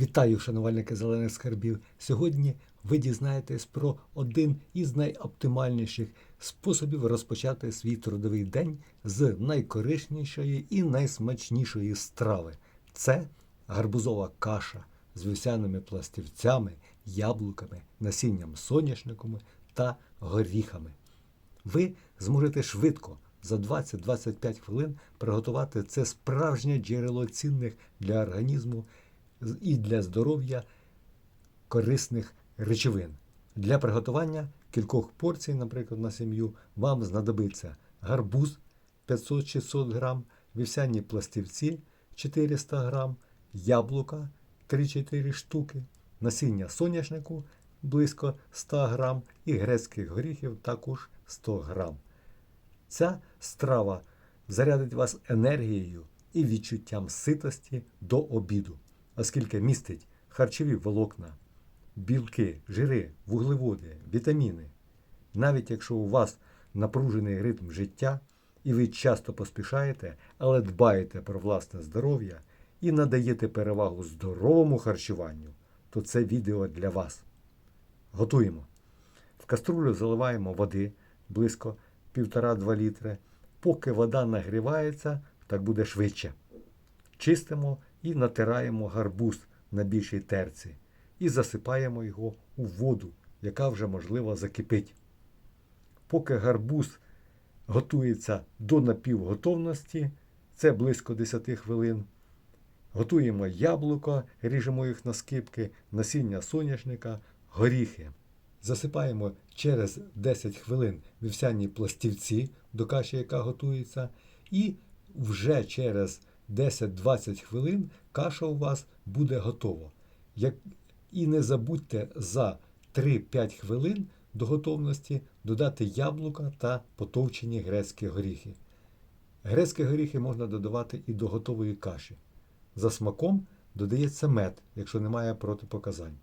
Вітаю, шанувальники зелених скарбів. Сьогодні ви дізнаєтесь про один із найоптимальніших способів розпочати свій трудовий день з найкориснішої і найсмачнішої страви. Це гарбузова каша з вівсяними пластівцями, яблуками, насінням соняшниками та горіхами. Ви зможете швидко за 20-25 хвилин приготувати це справжнє джерело цінних для організму і для здоров'я корисних речовин. Для приготування кількох порцій, наприклад, на сім'ю, вам знадобиться гарбуз 500-600 грам, вівсяні пластівці 400 грам, яблука 3-4 штуки, насіння соняшнику близько 100 грам і грецьких горіхів також 100 грам. Ця страва зарядить вас енергією і відчуттям ситості до обіду, оскільки містить харчові волокна, білки, жири, вуглеводи, вітаміни. Навіть якщо у вас напружений ритм життя і ви часто поспішаєте, але дбаєте про власне здоров'я і надаєте перевагу здоровому харчуванню, то це відео для вас. Готуємо. В каструлю заливаємо води близько 1,5-2 літри. Поки вода нагрівається, так буде швидше. Чистимо і натираємо гарбуз на більшій терці і засипаємо його у воду, яка вже можливо закипить. Поки гарбуз готується до напівготовності, це близько 10 хвилин. Готуємо яблуко, ріжемо їх на скибки, насіння соняшника, горіхи. Засипаємо через 10 хвилин вівсяні пластівці до каші, яка готується, і вже через 10-20 хвилин каша у вас буде готова. Як... І не забудьте за 3-5 хвилин до готовності додати яблука та потовчені грецькі горіхи. Грецькі горіхи можна додавати і до готової каші. За смаком додається мед, якщо немає протипоказань.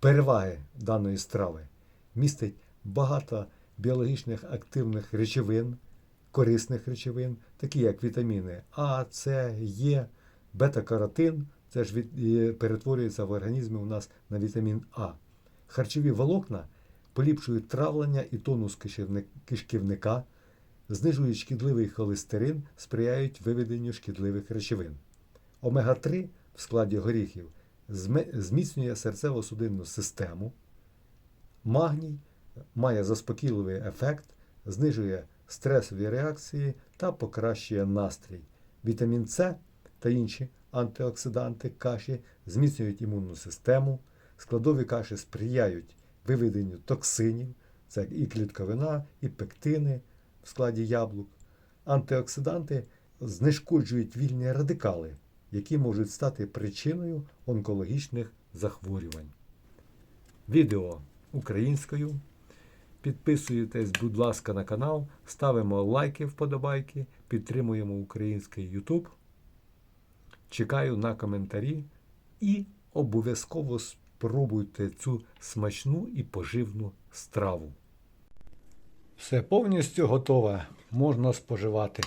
Переваги даної страви містить багато біологічних активних речовин, корисних речовин, такі як вітаміни А, С, Е, бета-каротин, це ж від, перетворюється в організмі у нас на вітамін А. Харчові волокна поліпшують травлення і тонус кишківника, знижують шкідливий холестерин, сприяють виведенню шкідливих речовин. Омега-3 в складі горіхів зміцнює серцево-судинну систему. Магній має заспокійливий ефект, знижує стресові реакції та покращує настрій. Вітамін С та інші антиоксиданти каші зміцнюють імунну систему. Складові каші сприяють виведенню токсинів, це і клітковина, і пектини в складі яблук. Антиоксиданти знешкоджують вільні радикали, які можуть стати причиною онкологічних захворювань. Відео українською. Підписуйтесь, будь ласка, на канал, ставимо лайки, вподобайки, підтримуємо український YouTube. Чекаю на коментарі і обов'язково спробуйте цю смачну і поживну страву. Все повністю готове, можна споживати.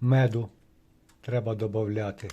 Меду треба додати.